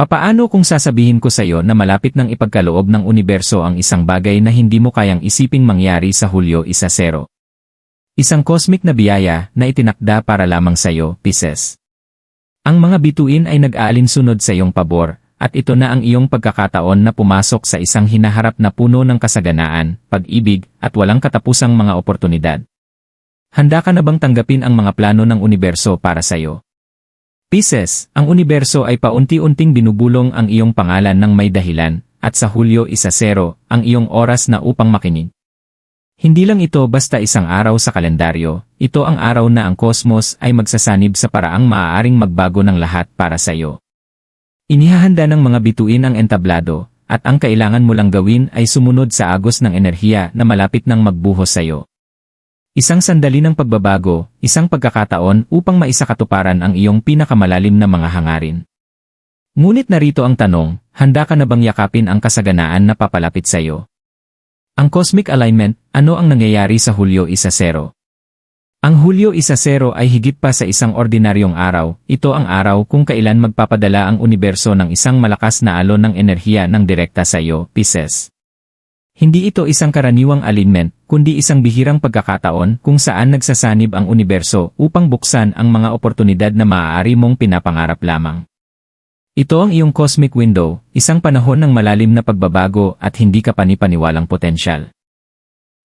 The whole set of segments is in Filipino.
Papaano kung sasabihin ko sa iyo na malapit ng ipagkaloob ng universo ang isang bagay na hindi mo kayang isiping mangyari sa Hulyo 1-0? Isang cosmic na biyaya na itinakda para lamang sa iyo, Pisces. Ang mga bituin ay nag-aalinsunod sa iyong pabor, at ito na ang iyong pagkakataon na pumasok sa isang hinaharap na puno ng kasaganaan, pag-ibig, at walang katapusang mga oportunidad. Handa ka na bang tanggapin ang mga plano ng universo para sa iyo? Pisces, ang universo ay paunti-unting binubulong ang iyong pangalan ng may dahilan, at sa Hulyo 1-0, ang iyong oras na upang makinig. Hindi lang ito basta isang araw sa kalendaryo, ito ang araw na ang kosmos ay magsasanib sa paraang maaaring magbago ng lahat para sa iyo. Inihahanda ng mga bituin ang entablado, at ang kailangan mo lang gawin ay sumunod sa agos ng enerhiya na malapit ng magbuhos sa iyo. Isang sandali ng pagbabago, isang pagkakataon upang maisakatuparan ang iyong pinakamalalim na mga hangarin. Ngunit narito ang tanong, handa ka na bang yakapin ang kasaganaan na papalapit sa iyo? Ang cosmic alignment, ano ang nangyayari sa Hulyo 1-0? Ang Hulyo 1-0 ay higit pa sa isang ordinaryong araw, ito ang araw kung kailan magpapadala ang universo ng isang malakas na alon ng enerhiya ng direkta sa iyo, Pisces. Hindi ito isang karaniwang alignment, kundi isang bihirang pagkakataon kung saan nagsasanib ang universo upang buksan ang mga oportunidad na maaari mong pinapangarap lamang. Ito ang iyong cosmic window, isang panahon ng malalim na pagbabago at hindi ka panipaniwalang potensyal.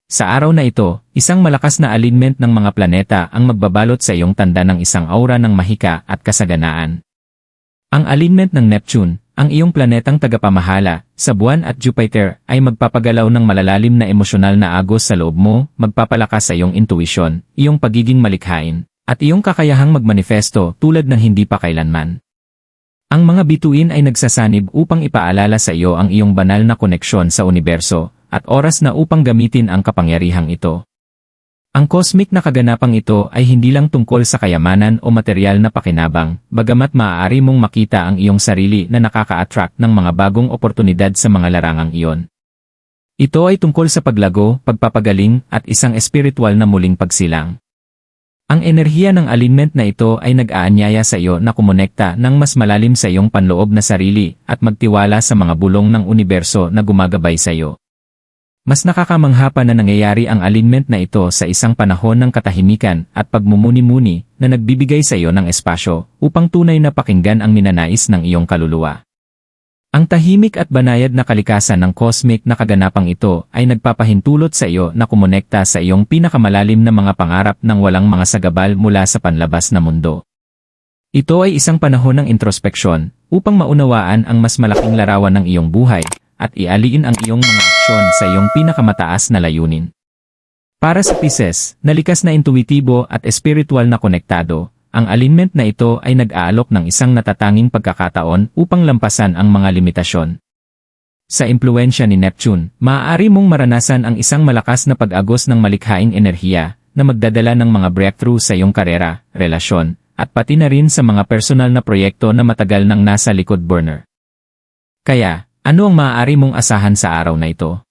Sa araw na ito, isang malakas na alignment ng mga planeta ang magbabalot sa iyong tanda ng isang aura ng mahika at kasaganaan. Ang alignment ng Neptune, ang iyong planetang tagapamahala, sa buwan at Jupiter, ay magpapagalaw ng malalalim na emosyonal na agos sa loob mo, magpapalakas sa iyong intuisyon, iyong pagiging malikhain, at iyong kakayahang magmanifesto tulad ng hindi pa kailanman. Ang mga bituin ay nagsasanib upang ipaalala sa iyo ang iyong banal na koneksyon sa universo, at oras na upang gamitin ang kapangyarihang ito. Ang cosmic na kaganapang ito ay hindi lang tungkol sa kayamanan o material na pakinabang, bagamat maaari mong makita ang iyong sarili na nakaka-attract ng mga bagong oportunidad sa mga larangang iyon. Ito ay tungkol sa paglago, pagpapagaling, at isang espiritual na muling pagsilang. Ang enerhiya ng alignment na ito ay nag-aanyaya sa iyo na kumonekta ng mas malalim sa iyong panloob na sarili at magtiwala sa mga bulong ng universo na gumagabay sa iyo. Mas nakakamangha pa na nangyayari ang alignment na ito sa isang panahon ng katahimikan at pagmumuni-muni na nagbibigay sa iyo ng espasyo upang tunay na pakinggan ang minanais ng iyong kaluluwa. Ang tahimik at banayad na kalikasan ng cosmic na kaganapang ito ay nagpapahintulot sa iyo na kumonekta sa iyong pinakamalalim na mga pangarap ng walang mga sagabal mula sa panlabas na mundo. Ito ay isang panahon ng introspeksyon upang maunawaan ang mas malaking larawan ng iyong buhay at ialiin ang iyong mga aksyon sa iyong pinakamataas na layunin. Para sa Pisces, nalikas na intuitibo at espiritual na konektado, ang alignment na ito ay nag-aalok ng isang natatanging pagkakataon upang lampasan ang mga limitasyon. Sa impluensya ni Neptune, maaari mong maranasan ang isang malakas na pag-agos ng malikhaing enerhiya na magdadala ng mga breakthrough sa iyong karera, relasyon, at pati na rin sa mga personal na proyekto na matagal nang nasa likod burner. Kaya, ano ang maaari mong asahan sa araw na ito?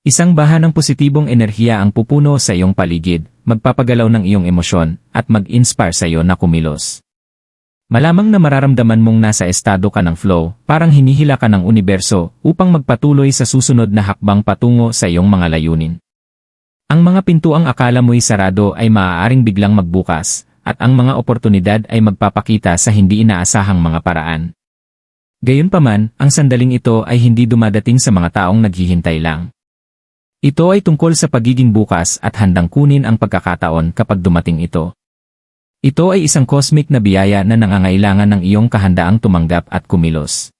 Isang baha ng positibong enerhiya ang pupuno sa iyong paligid, magpapagalaw ng iyong emosyon, at mag-inspire sa iyo na kumilos. Malamang na mararamdaman mong nasa estado ka ng flow, parang hinihila ka ng universo upang magpatuloy sa susunod na hakbang patungo sa iyong mga layunin. Ang mga pintuang akala mo'y sarado ay maaaring biglang magbukas, at ang mga oportunidad ay magpapakita sa hindi inaasahang mga paraan. Gayunpaman, ang sandaling ito ay hindi dumadating sa mga taong naghihintay lang. Ito ay tungkol sa pagiging bukas at handang kunin ang pagkakataon kapag dumating ito. Ito ay isang cosmic na biyaya na nangangailangan ng iyong kahandaang tumanggap at kumilos.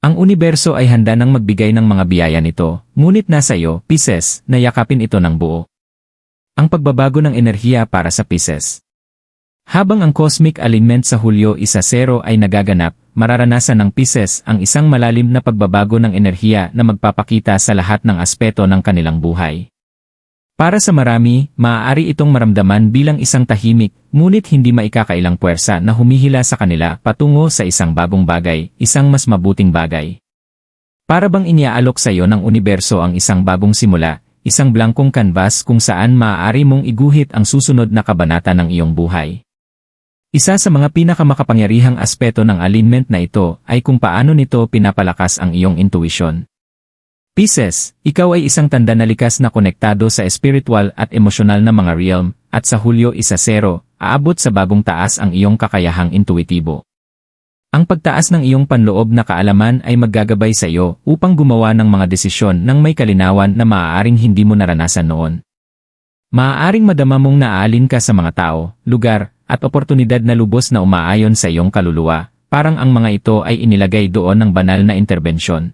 Ang universo ay handa ng magbigay ng mga biyaya nito, ngunit nasa iyo, Pisces, na yakapin ito ng buo. Ang pagbabago ng enerhiya para sa Pisces. Habang ang cosmic alignment sa Hulyo 1-0 ay nagaganap, mararanasan ng Pisces ang isang malalim na pagbabago ng enerhiya na magpapakita sa lahat ng aspeto ng kanilang buhay. Para sa marami, maaari itong maramdaman bilang isang tahimik, ngunit hindi maikakailang puwersa na humihila sa kanila patungo sa isang bagong bagay, isang mas mabuting bagay. Para bang iniaalok sa iyo ng universo ang isang bagong simula, isang blankong canvas kung saan maaari mong iguhit ang susunod na kabanata ng iyong buhay. Isa sa mga pinakamakapangyarihang aspeto ng alignment na ito ay kung paano nito pinapalakas ang iyong intuition. Pisces, ikaw ay isang tanda na likas na konektado sa spiritual at emosyonal na mga realm, at sa Hulyo 1-0, aabot sa bagong taas ang iyong kakayahang intuitibo. Ang pagtaas ng iyong panloob na kaalaman ay maggagabay sa iyo upang gumawa ng mga desisyon ng may kalinawan na maaaring hindi mo naranasan noon. Maaaring madama mong naaalin ka sa mga tao, lugar, at oportunidad na lubos na umaayon sa iyong kaluluwa, parang ang mga ito ay inilagay doon ng banal na interbensyon.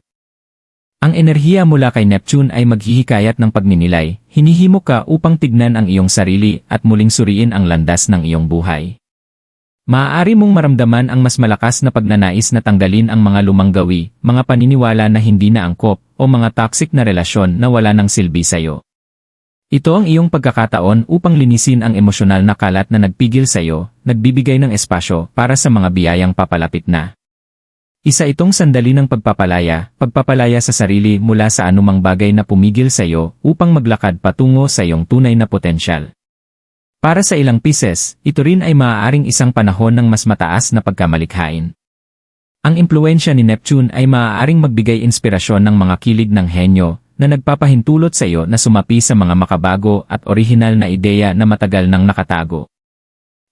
Ang enerhiya mula kay Neptune ay maghihikayat ng pagninilay, hinihimo ka upang tignan ang iyong sarili at muling suriin ang landas ng iyong buhay. Maaari mong maramdaman ang mas malakas na pagnanais na tanggalin ang mga lumang gawi, mga paniniwala na hindi na angkop, o mga toxic na relasyon na wala ng silbi sa'yo. Ito ang iyong pagkakataon upang linisin ang emosyonal na kalat na nagpigil sa iyo, nagbibigay ng espasyo para sa mga biyayang papalapit na. Isa itong sandali ng pagpapalaya, pagpapalaya sa sarili mula sa anumang bagay na pumigil sa iyo upang maglakad patungo sa iyong tunay na potensyal. Para sa ilang pieces, ito rin ay maaaring isang panahon ng mas mataas na pagkamalikhain. Ang impluensya ni Neptune ay maaaring magbigay inspirasyon ng mga kilig ng henyo na nagpapahintulot sa iyo na sumapi sa mga makabago at orihinal na ideya na matagal nang nakatago.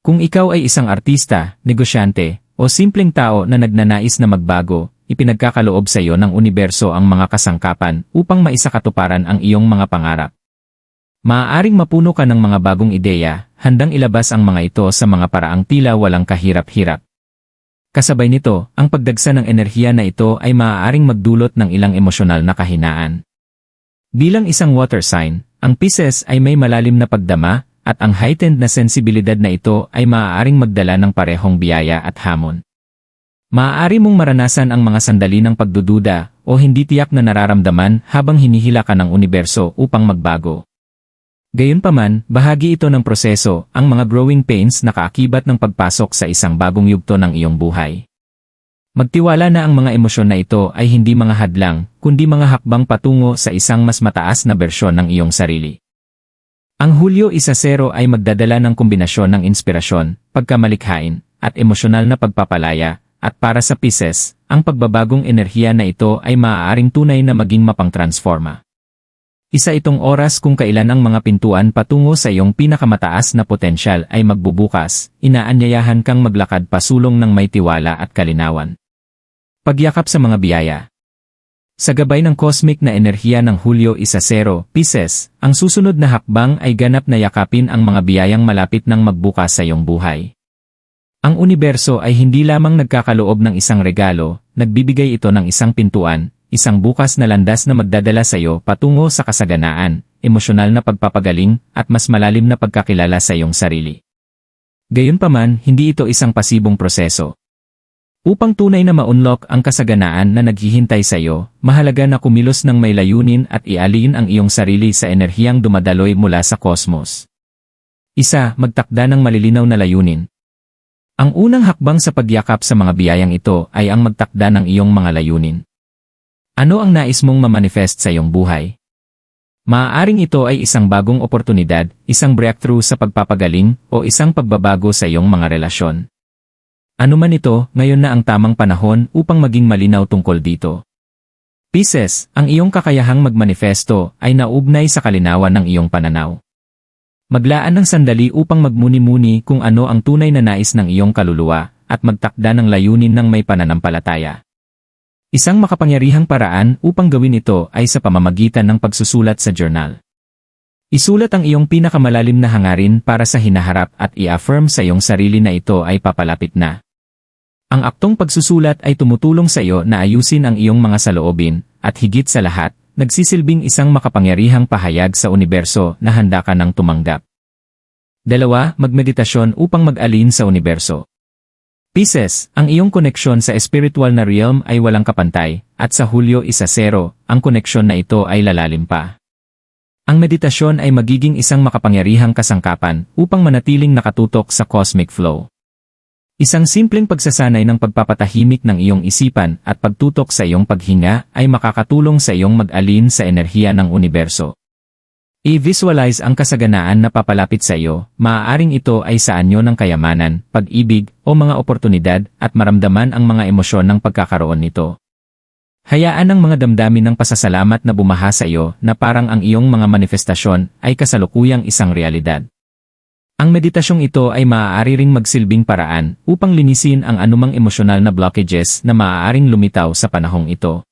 Kung ikaw ay isang artista, negosyante, o simpleng tao na nagnanais na magbago, ipinagkakaloob sa iyo ng universo ang mga kasangkapan upang maisakatuparan ang iyong mga pangarap. Maaaring mapuno ka ng mga bagong ideya, handang ilabas ang mga ito sa mga paraang tila walang kahirap-hirap. Kasabay nito, ang pagdagsa ng enerhiya na ito ay maaaring magdulot ng ilang emosyonal na kahinaan. Bilang isang water sign, ang Pisces ay may malalim na pagdama, at ang heightened na sensibilidad na ito ay maaaring magdala ng parehong biyaya at hamon. Maaari mong maranasan ang mga sandali ng pagdududa o hindi tiyak na nararamdaman habang hinihila ka ng universo upang magbago. Gayunpaman, bahagi ito ng proseso, ang mga growing pains na kaakibat ng pagpasok sa isang bagong yugto ng iyong buhay. Magtiwala na ang mga emosyon na ito ay hindi mga hadlang, kundi mga hakbang patungo sa isang mas mataas na bersyon ng iyong sarili. Ang Hulyo 1-0 ay magdadala ng kombinasyon ng inspirasyon, pagkamalikhain, at emosyonal na pagpapalaya, at para sa Pisces, ang pagbabagong enerhiya na ito ay maaaring tunay na maging mapang-transforma. Isa itong oras kung kailan ang mga pintuan patungo sa iyong pinakamataas na potensyal ay magbubukas, inaanyayahan kang maglakad pasulong ng may tiwala at kalinawan. Pagyakap sa mga biyaya sa gabay ng cosmic na enerhiya ng Hulyo 1-0, Pisces, ang susunod na hakbang ay ganap na yakapin ang mga biyayang malapit ng magbukas sa iyong buhay. Ang universo ay hindi lamang nagkakaloob ng isang regalo, nagbibigay ito ng isang pintuan, isang bukas na landas na magdadala sa iyo patungo sa kasaganaan, emosyonal na pagpapagaling, at mas malalim na pagkakilala sa iyong sarili. Gayunpaman, hindi ito isang pasibong proseso. Upang tunay na ma-unlock ang kasaganaan na naghihintay sa iyo, mahalaga na kumilos ng may layunin at ialin ang iyong sarili sa enerhiyang dumadaloy mula sa kosmos. Isa, magtakda ng malilinaw na layunin. Ang unang hakbang sa pagyakap sa mga biyayang ito ay ang magtakda ng iyong mga layunin. Ano ang nais mong mamanifest sa iyong buhay? Maaaring ito ay isang bagong oportunidad, isang breakthrough sa pagpapagaling, o isang pagbabago sa iyong mga relasyon. Ano man ito, ngayon na ang tamang panahon upang maging malinaw tungkol dito. Pisces, ang iyong kakayahang magmanifesto ay naugnay sa kalinawan ng iyong pananaw. Maglaan ng sandali upang magmuni-muni kung ano ang tunay na nais ng iyong kaluluwa at magtakda ng layunin ng may pananampalataya. Isang makapangyarihang paraan upang gawin ito ay sa pamamagitan ng pagsusulat sa journal. Isulat ang iyong pinakamalalim na hangarin para sa hinaharap at i-affirm sa iyong sarili na ito ay papalapit na. Ang aktong pagsusulat ay tumutulong sa iyo na ayusin ang iyong mga saloobin, at higit sa lahat, nagsisilbing isang makapangyarihang pahayag sa universo na handa ka ng tumanggap. Dalawa, magmeditasyon upang mag-alin sa universo. Pisces, ang iyong koneksyon sa spiritual na realm ay walang kapantay, at sa Hulyo 1-0, ang koneksyon na ito ay lalalim pa. Ang meditasyon ay magiging isang makapangyarihang kasangkapan upang manatiling nakatutok sa cosmic flow. Isang simpleng pagsasanay ng pagpapatahimik ng iyong isipan at pagtutok sa iyong paghinga ay makakatulong sa iyong mag-alin sa enerhiya ng universo. I-visualize ang kasaganaan na papalapit sa iyo, maaaring ito ay sa anyo ng kayamanan, pag-ibig, o mga oportunidad at maramdaman ang mga emosyon ng pagkakaroon nito. Hayaan ang mga damdamin ng pasasalamat na bumaha sa iyo na parang ang iyong mga manifestasyon ay kasalukuyang isang realidad. Ang meditasyong ito ay maaari ring magsilbing paraan upang linisin ang anumang emosyonal na blockages na maaaring lumitaw sa panahong ito.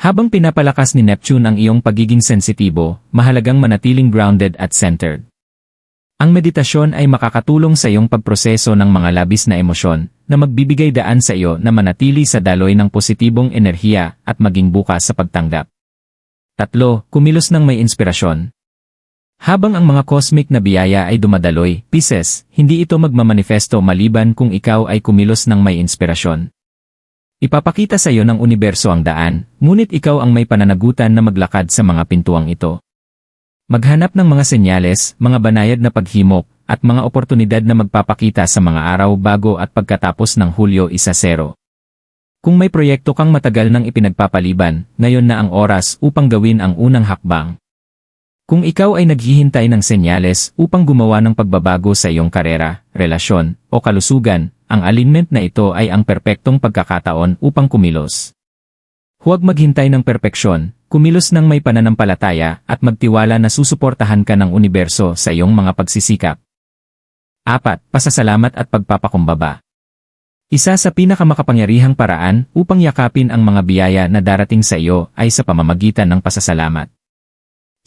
Habang pinapalakas ni Neptune ang iyong pagiging sensitibo, mahalagang manatiling grounded at centered. Ang meditasyon ay makakatulong sa iyong pagproseso ng mga labis na emosyon na magbibigay daan sa iyo na manatili sa daloy ng positibong enerhiya at maging bukas sa pagtanggap. Tatlo, kumilos ng may inspirasyon. Habang ang mga cosmic na biyaya ay dumadaloy, Pisces, hindi ito magmamanifesto maliban kung ikaw ay kumilos ng may inspirasyon. Ipapakita sa iyo ng universo ang daan, ngunit ikaw ang may pananagutan na maglakad sa mga pintuang ito. Maghanap ng mga senyales, mga banayad na paghimok, at mga oportunidad na magpapakita sa mga araw bago at pagkatapos ng Hulyo 1-0. Kung may proyekto kang matagal nang ipinagpapaliban, ngayon na ang oras upang gawin ang unang hakbang. Kung ikaw ay naghihintay ng senyales upang gumawa ng pagbabago sa iyong karera, relasyon, o kalusugan, ang alignment na ito ay ang perpektong pagkakataon upang kumilos. Huwag maghintay ng perpeksyon, kumilos ng may pananampalataya at magtiwala na susuportahan ka ng universo sa iyong mga pagsisikap. 4. Pasasalamat at pagpapakumbaba. Isa sa pinakamakapangyarihang paraan upang yakapin ang mga biyaya na darating sa iyo ay sa pamamagitan ng pasasalamat.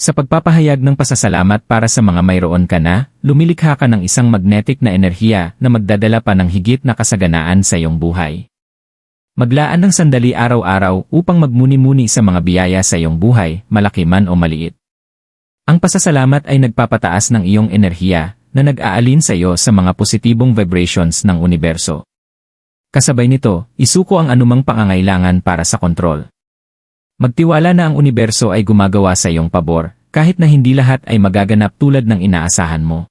Sa pagpapahayag ng pasasalamat para sa mga mayroon ka na, lumilikha ka ng isang magnetic na enerhiya na magdadala pa ng higit na kasaganaan sa iyong buhay. Maglaan ng sandali araw-araw upang magmuni-muni sa mga biyaya sa iyong buhay, malaki man o maliit. Ang pasasalamat ay nagpapataas ng iyong enerhiya na nag-aalin sa iyo sa mga positibong vibrations ng universo. Kasabay nito, isuko ang anumang pangangailangan para sa kontrol. Magtiwala na ang universo ay gumagawa sa iyong pabor, kahit na hindi lahat ay magaganap tulad ng inaasahan mo.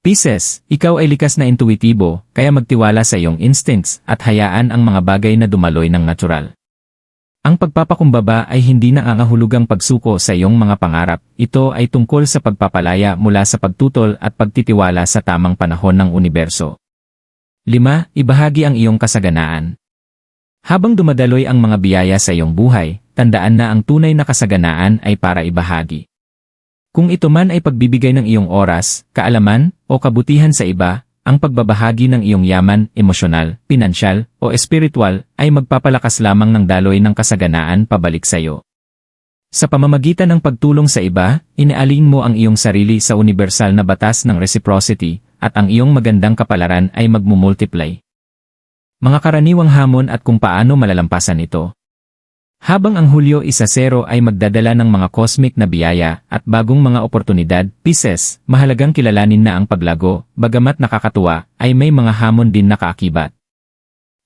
Pisces, ikaw ay likas na intuitibo, kaya magtiwala sa iyong instincts at hayaan ang mga bagay na dumaloy ng natural. Ang pagpapakumbaba ay hindi na angahulugang pagsuko sa iyong mga pangarap, ito ay tungkol sa pagpapalaya mula sa pagtutol at pagtitiwala sa tamang panahon ng universo. 5. Ibahagi ang iyong kasaganaan. Habang dumadaloy ang mga biyaya sa iyong buhay, tandaan na ang tunay na kasaganaan ay para ibahagi. Kung ito man ay pagbibigay ng iyong oras, kaalaman, o kabutihan sa iba, ang pagbabahagi ng iyong yaman, emosyonal, pinansyal, o espiritual ay magpapalakas lamang ng daloy ng kasaganaan pabalik sa iyo. Sa pamamagitan ng pagtulong sa iba, inaalin mo ang iyong sarili sa universal na batas ng reciprocity, at ang iyong magandang kapalaran ay magmumultiply. Mga karaniwang hamon at kung paano malalampasan ito. Habang ang Hulyo 1-0 ay magdadala ng mga cosmic na biyaya at bagong mga oportunidad, Pisces, mahalagang kilalanin na ang paglago, bagamat nakakatuwa, ay may mga hamon din na kaakibat.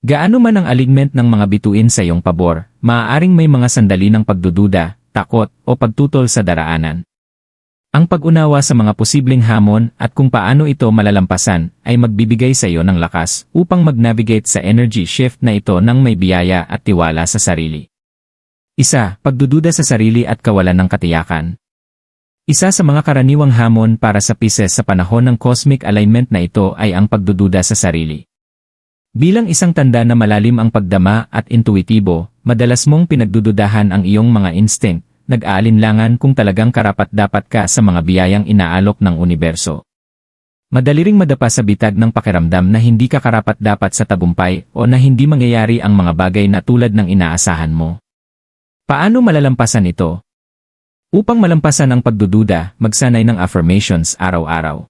Gaano man ang alignment ng mga bituin sa iyong pabor, maaaring may mga sandali ng pagdududa, takot, o pagtutol sa daraanan. Ang pag-unawa sa mga posibleng hamon at kung paano ito malalampasan ay magbibigay sa iyo ng lakas upang mag-navigate sa energy shift na ito ng may biyaya at tiwala sa sarili. Isa, pagdududa sa sarili at kawalan ng katiyakan. Isa sa mga karaniwang hamon para sa Pisces sa panahon ng cosmic alignment na ito ay ang pagdududa sa sarili. Bilang isang tanda na malalim ang pagdama at intuitibo, madalas mong pinagdududahan ang iyong mga instinct, nag-aalinlangan kung talagang karapat-dapat ka sa mga biyayang inaalok ng universo. Madali madapa sa bitag ng pakiramdam na hindi ka karapat-dapat sa tagumpay o na hindi mangyayari ang mga bagay na tulad ng inaasahan mo. Paano malalampasan ito? Upang malampasan ang pagdududa, magsanay ng affirmations araw-araw.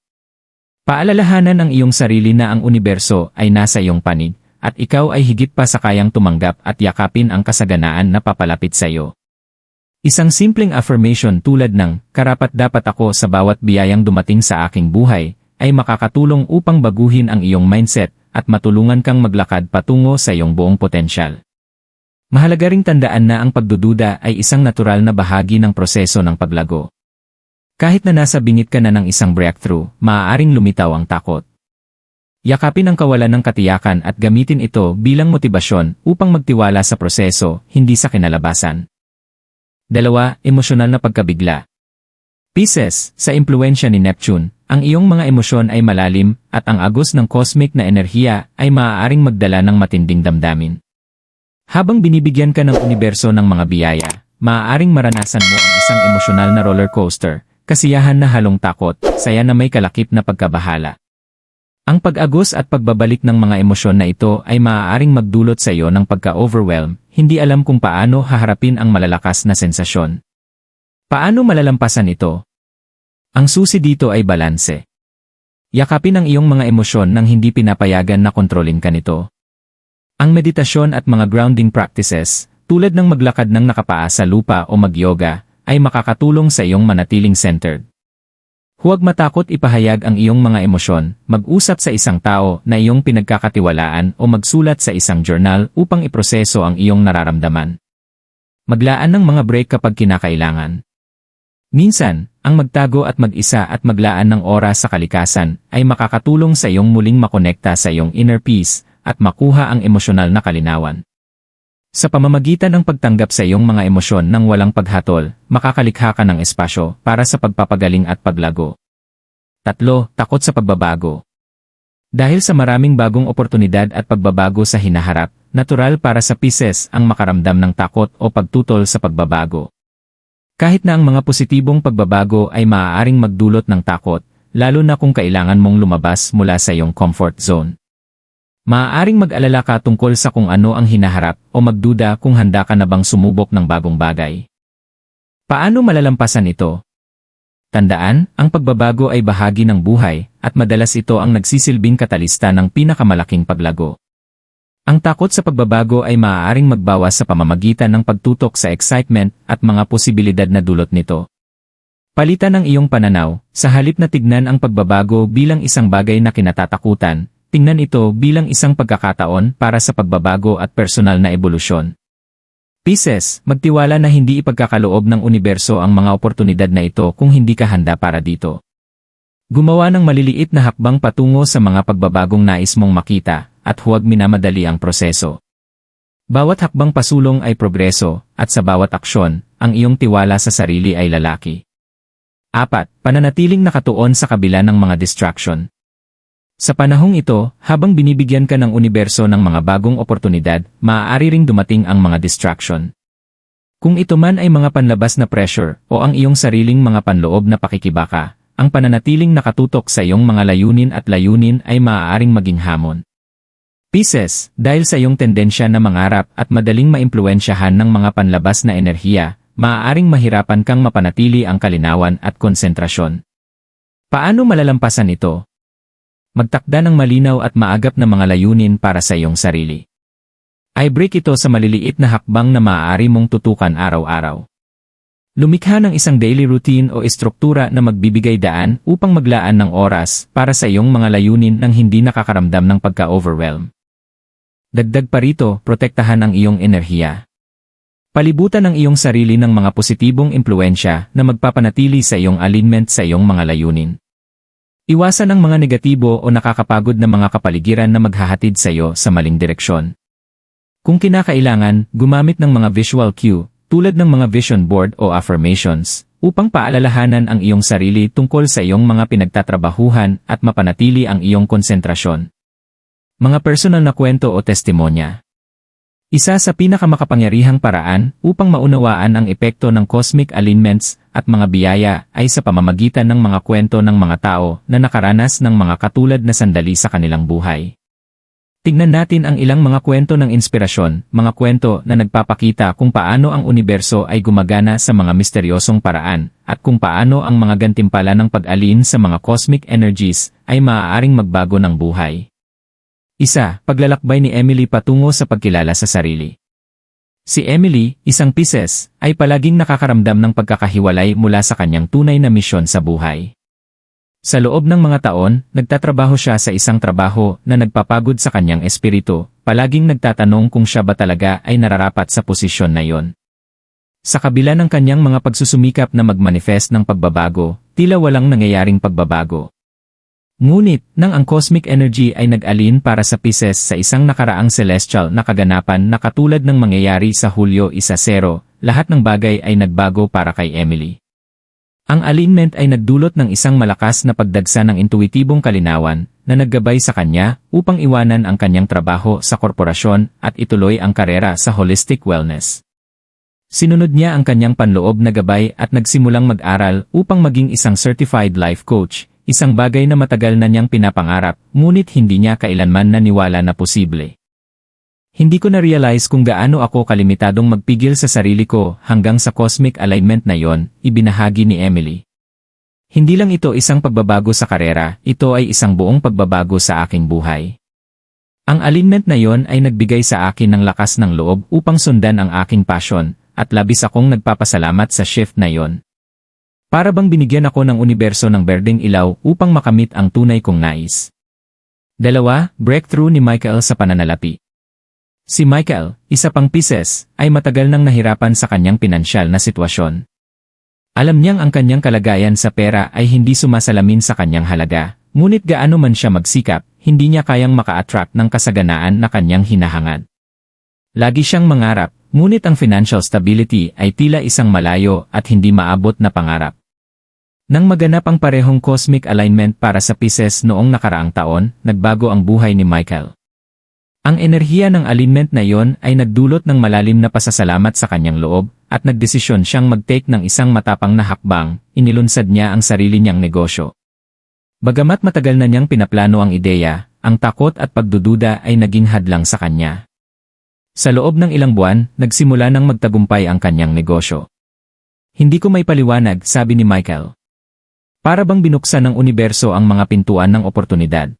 Paalalahanan ang iyong sarili na ang universo ay nasa iyong panig, at ikaw ay higit pa sa kayang tumanggap at yakapin ang kasaganaan na papalapit sa iyo. Isang simpleng affirmation tulad ng, karapat dapat ako sa bawat biyayang dumating sa aking buhay, ay makakatulong upang baguhin ang iyong mindset at matulungan kang maglakad patungo sa iyong buong potensyal. Mahalaga ring tandaan na ang pagdududa ay isang natural na bahagi ng proseso ng paglago. Kahit na nasa bingit ka na ng isang breakthrough, maaaring lumitaw ang takot. Yakapin ang kawalan ng katiyakan at gamitin ito bilang motibasyon upang magtiwala sa proseso, hindi sa kinalabasan. Dalawa, emosyonal na pagkabigla. Pisces, sa impluensya ni Neptune, ang iyong mga emosyon ay malalim at ang agos ng cosmic na enerhiya ay maaaring magdala ng matinding damdamin. Habang binibigyan ka ng universo ng mga biyaya, maaaring maranasan mo ang isang emosyonal na roller coaster, kasiyahan na halong takot, saya na may kalakip na pagkabahala. Ang pag-agos at pagbabalik ng mga emosyon na ito ay maaaring magdulot sa iyo ng pagka-overwhelm, hindi alam kung paano haharapin ang malalakas na sensasyon. Paano malalampasan ito? Ang susi dito ay balanse. Yakapin ang iyong mga emosyon nang hindi pinapayagan na kontrolin ka nito. Ang meditasyon at mga grounding practices, tulad ng maglakad ng nakapaa sa lupa o mag-yoga, ay makakatulong sa iyong manatiling centered. Huwag matakot ipahayag ang iyong mga emosyon, mag-usap sa isang tao na iyong pinagkakatiwalaan o magsulat sa isang journal upang iproseso ang iyong nararamdaman. Maglaan ng mga break kapag kinakailangan. Minsan, ang magtago at mag-isa at maglaan ng oras sa kalikasan ay makakatulong sa iyong muling makonekta sa iyong inner peace at makuha ang emosyonal na kalinawan. Sa pamamagitan ng pagtanggap sa iyong mga emosyon ng walang paghatol, makakalikha ka ng espasyo para sa pagpapagaling at paglago. Tatlo, takot sa pagbabago. Dahil sa maraming bagong oportunidad at pagbabago sa hinaharap, natural para sa Pisces ang makaramdam ng takot o pagtutol sa pagbabago. Kahit na ang mga positibong pagbabago ay maaaring magdulot ng takot, lalo na kung kailangan mong lumabas mula sa iyong comfort zone. Maaaring mag-alala ka tungkol sa kung ano ang hinaharap o magduda kung handa ka na bang sumubok ng bagong bagay. Paano malalampasan ito? Tandaan, ang pagbabago ay bahagi ng buhay at madalas ito ang nagsisilbing katalista ng pinakamalaking paglago. Ang takot sa pagbabago ay maaaring magbawas sa pamamagitan ng pagtutok sa excitement at mga posibilidad na dulot nito. Palitan ang iyong pananaw, sa halip na tignan ang pagbabago bilang isang bagay na kinatatakutan, Tingnan ito bilang isang pagkakataon para sa pagbabago at personal na ebolusyon. Pisces, magtiwala na hindi ipagkakaloob ng universo ang mga oportunidad na ito kung hindi ka handa para dito. Gumawa ng maliliit na hakbang patungo sa mga pagbabagong nais mong makita, at huwag minamadali ang proseso. Bawat hakbang pasulong ay progreso, at sa bawat aksyon, ang iyong tiwala sa sarili ay lalaki. 4. Pananatiling nakatuon sa kabila ng mga distraction. Sa panahong ito, habang binibigyan ka ng universo ng mga bagong oportunidad, maaari ring dumating ang mga distraction. Kung ito man ay mga panlabas na pressure o ang iyong sariling mga panloob na pakikibaka, ang pananatiling nakatutok sa iyong mga layunin at layunin ay maaaring maging hamon. Pisces, dahil sa iyong tendensya na mangarap at madaling maimpluensyahan ng mga panlabas na enerhiya, maaaring mahirapan kang mapanatili ang kalinawan at konsentrasyon. Paano malalampasan ito? Magtakda ng malinaw at maagap na mga layunin para sa iyong sarili. I-break ito sa maliliit na hakbang na maaari mong tutukan araw-araw. Lumikha ng isang daily routine o istruktura na magbibigay daan upang maglaan ng oras para sa iyong mga layunin nang hindi nakakaramdam ng pagka-overwhelm. Dagdag pa rito, protektahan ang iyong enerhiya. Palibutan ang iyong sarili ng mga positibong impluensya na magpapanatili sa iyong alignment sa iyong mga layunin. Iwasan ang mga negatibo o nakakapagod na mga kapaligiran na maghahatid sa iyo sa maling direksyon. Kung kinakailangan, gumamit ng mga visual cue, tulad ng mga vision board o affirmations, upang paalalahanan ang iyong sarili tungkol sa iyong mga pinagtatrabahuhan at mapanatili ang iyong konsentrasyon. Mga personal na kwento o testimonya isa sa pinakamakapangyarihang paraan upang maunawaan ang epekto ng cosmic alignments at mga biyaya ay sa pamamagitan ng mga kwento ng mga tao na nakaranas ng mga katulad na sandali sa kanilang buhay. Tignan natin ang ilang mga kwento ng inspirasyon, mga kwento na nagpapakita kung paano ang universo ay gumagana sa mga misteryosong paraan, at kung paano ang mga gantimpala ng pag-alin sa mga cosmic energies ay maaaring magbago ng buhay. Isa, paglalakbay ni Emily patungo sa pagkilala sa sarili. Si Emily, isang Pisces, ay palaging nakakaramdam ng pagkakahiwalay mula sa kanyang tunay na misyon sa buhay. Sa loob ng mga taon, nagtatrabaho siya sa isang trabaho na nagpapagod sa kanyang espiritu, palaging nagtatanong kung siya ba talaga ay nararapat sa posisyon na yon. Sa kabila ng kanyang mga pagsusumikap na magmanifest ng pagbabago, tila walang nangyayaring pagbabago. Ngunit, nang ang cosmic energy ay nag-alin para sa Pisces sa isang nakaraang celestial na kaganapan na katulad ng mangyayari sa Hulyo 1-0, lahat ng bagay ay nagbago para kay Emily. Ang alignment ay nagdulot ng isang malakas na pagdagsa ng intuitibong kalinawan na naggabay sa kanya upang iwanan ang kanyang trabaho sa korporasyon at ituloy ang karera sa holistic wellness. Sinunod niya ang kanyang panloob na gabay at nagsimulang mag-aral upang maging isang certified life coach, isang bagay na matagal na niyang pinapangarap, ngunit hindi niya kailanman naniwala na posible. Hindi ko na-realize kung gaano ako kalimitadong magpigil sa sarili ko hanggang sa cosmic alignment na yon, ibinahagi ni Emily. Hindi lang ito isang pagbabago sa karera, ito ay isang buong pagbabago sa aking buhay. Ang alignment na yon ay nagbigay sa akin ng lakas ng loob upang sundan ang aking passion, at labis akong nagpapasalamat sa shift na yon. Para bang binigyan ako ng universo ng berdeng ilaw upang makamit ang tunay kong nais. Dalawa, breakthrough ni Michael sa pananalapi. Si Michael, isa pang Pisces, ay matagal nang nahirapan sa kanyang pinansyal na sitwasyon. Alam niyang ang kanyang kalagayan sa pera ay hindi sumasalamin sa kanyang halaga, ngunit gaano man siya magsikap, hindi niya kayang maka-attract ng kasaganaan na kanyang hinahangad. Lagi siyang mangarap, ngunit ang financial stability ay tila isang malayo at hindi maabot na pangarap. Nang maganap ang parehong cosmic alignment para sa Pisces noong nakaraang taon, nagbago ang buhay ni Michael. Ang enerhiya ng alignment na iyon ay nagdulot ng malalim na pasasalamat sa kanyang loob, at nagdesisyon siyang mag-take ng isang matapang na hakbang, inilunsad niya ang sarili niyang negosyo. Bagamat matagal na niyang pinaplano ang ideya, ang takot at pagdududa ay naging hadlang sa kanya. Sa loob ng ilang buwan, nagsimula ng magtagumpay ang kanyang negosyo. Hindi ko may paliwanag, sabi ni Michael. Para bang binuksan ng universo ang mga pintuan ng oportunidad.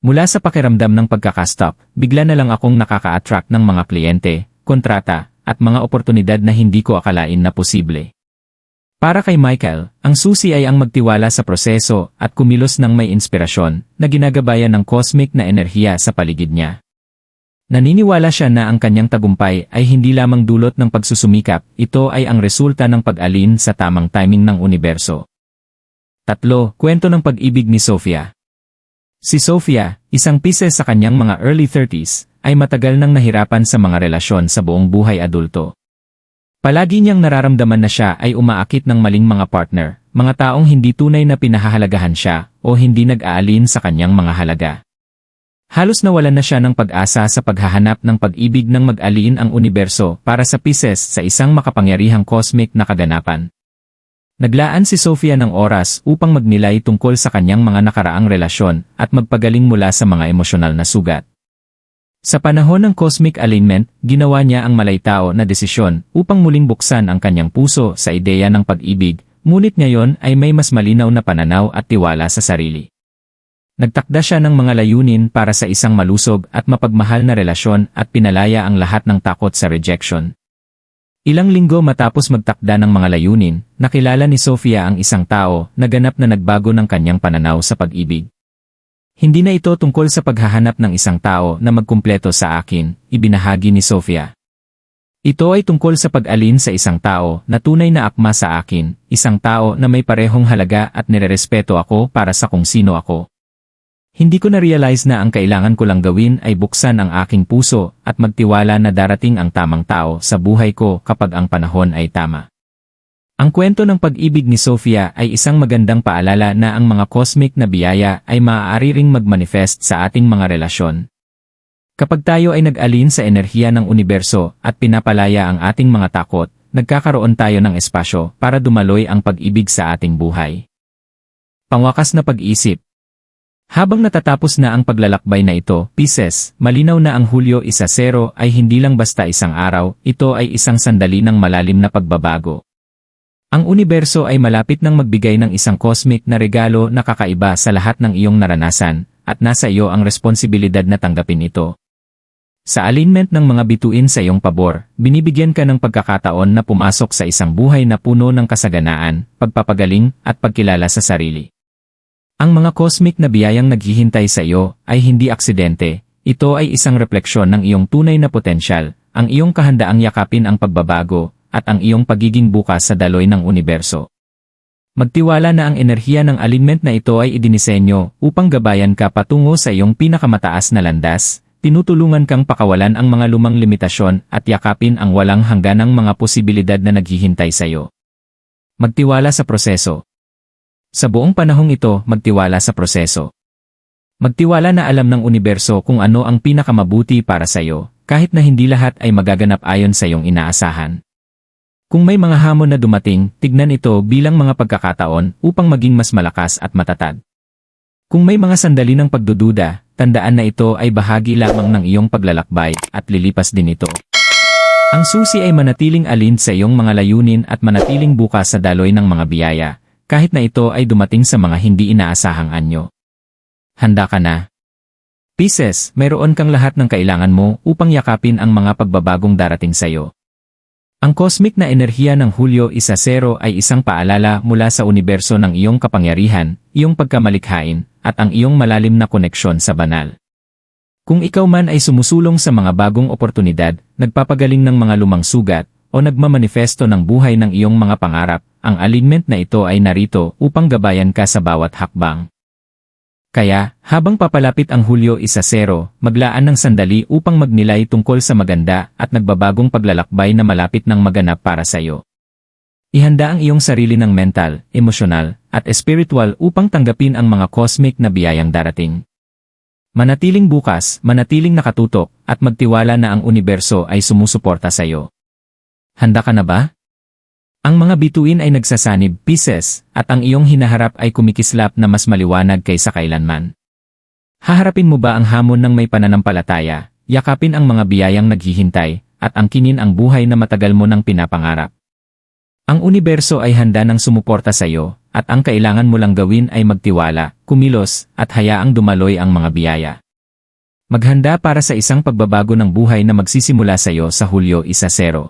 Mula sa pakiramdam ng pagkakastop, bigla na lang akong nakaka-attract ng mga kliyente, kontrata, at mga oportunidad na hindi ko akalain na posible. Para kay Michael, ang susi ay ang magtiwala sa proseso at kumilos ng may inspirasyon na ginagabayan ng cosmic na enerhiya sa paligid niya. Naniniwala siya na ang kanyang tagumpay ay hindi lamang dulot ng pagsusumikap, ito ay ang resulta ng pag-alin sa tamang timing ng universo. Tatlo, kwento ng pag-ibig ni Sofia. Si Sofia, isang Pisces sa kanyang mga early 30s, ay matagal nang nahirapan sa mga relasyon sa buong buhay adulto. Palagi niyang nararamdaman na siya ay umaakit ng maling mga partner, mga taong hindi tunay na pinahahalagahan siya o hindi nag-aalin sa kanyang mga halaga. Halos nawalan na siya ng pag-asa sa paghahanap ng pag-ibig ng mag-alin ang universo para sa Pisces sa isang makapangyarihang cosmic na kaganapan. Naglaan si Sofia ng oras upang magnilay tungkol sa kanyang mga nakaraang relasyon at magpagaling mula sa mga emosyonal na sugat. Sa panahon ng cosmic alignment, ginawa niya ang malaytao na desisyon upang muling buksan ang kanyang puso sa ideya ng pag-ibig, ngunit ngayon ay may mas malinaw na pananaw at tiwala sa sarili. Nagtakda siya ng mga layunin para sa isang malusog at mapagmahal na relasyon at pinalaya ang lahat ng takot sa rejection. Ilang linggo matapos magtakda ng mga layunin, nakilala ni Sofia ang isang tao na ganap na nagbago ng kanyang pananaw sa pag-ibig. Hindi na ito tungkol sa paghahanap ng isang tao na magkumpleto sa akin, ibinahagi ni Sofia. Ito ay tungkol sa pag-alin sa isang tao na tunay na akma sa akin, isang tao na may parehong halaga at nirerespeto ako para sa kung sino ako. Hindi ko na-realize na ang kailangan ko lang gawin ay buksan ang aking puso at magtiwala na darating ang tamang tao sa buhay ko kapag ang panahon ay tama. Ang kwento ng pag-ibig ni Sofia ay isang magandang paalala na ang mga cosmic na biyaya ay maaari ring mag-manifest sa ating mga relasyon. Kapag tayo ay nag-alin sa enerhiya ng universo at pinapalaya ang ating mga takot, nagkakaroon tayo ng espasyo para dumaloy ang pag-ibig sa ating buhay. Pangwakas na pag-isip habang natatapos na ang paglalakbay na ito, Pisces, malinaw na ang Hulyo 1-0 ay hindi lang basta isang araw, ito ay isang sandali ng malalim na pagbabago. Ang universo ay malapit nang magbigay ng isang cosmic na regalo na kakaiba sa lahat ng iyong naranasan, at nasa iyo ang responsibilidad na tanggapin ito. Sa alignment ng mga bituin sa iyong pabor, binibigyan ka ng pagkakataon na pumasok sa isang buhay na puno ng kasaganaan, pagpapagaling, at pagkilala sa sarili. Ang mga cosmic na biyayang naghihintay sa iyo ay hindi aksidente, ito ay isang refleksyon ng iyong tunay na potensyal, ang iyong kahandaang yakapin ang pagbabago, at ang iyong pagiging bukas sa daloy ng universo. Magtiwala na ang enerhiya ng alignment na ito ay idinisenyo upang gabayan ka patungo sa iyong pinakamataas na landas, tinutulungan kang pakawalan ang mga lumang limitasyon at yakapin ang walang hangganang mga posibilidad na naghihintay sa iyo. Magtiwala sa proseso. Sa buong panahong ito, magtiwala sa proseso. Magtiwala na alam ng universo kung ano ang pinakamabuti para sa iyo, kahit na hindi lahat ay magaganap ayon sa iyong inaasahan. Kung may mga hamon na dumating, tignan ito bilang mga pagkakataon upang maging mas malakas at matatag. Kung may mga sandali ng pagdududa, tandaan na ito ay bahagi lamang ng iyong paglalakbay at lilipas din ito. Ang susi ay manatiling alin sa iyong mga layunin at manatiling bukas sa daloy ng mga biyaya, kahit na ito ay dumating sa mga hindi inaasahang anyo. Handa ka na? Pisces, mayroon kang lahat ng kailangan mo upang yakapin ang mga pagbabagong darating sa iyo. Ang cosmic na enerhiya ng Hulyo 1-0 ay isang paalala mula sa universo ng iyong kapangyarihan, iyong pagkamalikhain, at ang iyong malalim na koneksyon sa banal. Kung ikaw man ay sumusulong sa mga bagong oportunidad, nagpapagaling ng mga lumang sugat, o nagmamanifesto ng buhay ng iyong mga pangarap, ang alignment na ito ay narito upang gabayan ka sa bawat hakbang. Kaya, habang papalapit ang Hulyo 1-0, maglaan ng sandali upang magnilay tungkol sa maganda at nagbabagong paglalakbay na malapit ng maganap para sa iyo. Ihanda ang iyong sarili ng mental, emosyonal, at spiritual upang tanggapin ang mga cosmic na biyayang darating. Manatiling bukas, manatiling nakatutok, at magtiwala na ang universo ay sumusuporta sa iyo. Handa ka na ba? Ang mga bituin ay nagsasanib, pieces, at ang iyong hinaharap ay kumikislap na mas maliwanag kaysa kailanman. Haharapin mo ba ang hamon ng may pananampalataya, yakapin ang mga biyayang naghihintay, at angkinin ang buhay na matagal mo nang pinapangarap? Ang universo ay handa ng sumuporta sa iyo, at ang kailangan mo lang gawin ay magtiwala, kumilos, at hayaang dumaloy ang mga biyaya. Maghanda para sa isang pagbabago ng buhay na magsisimula sa iyo sa Hulyo 1-0.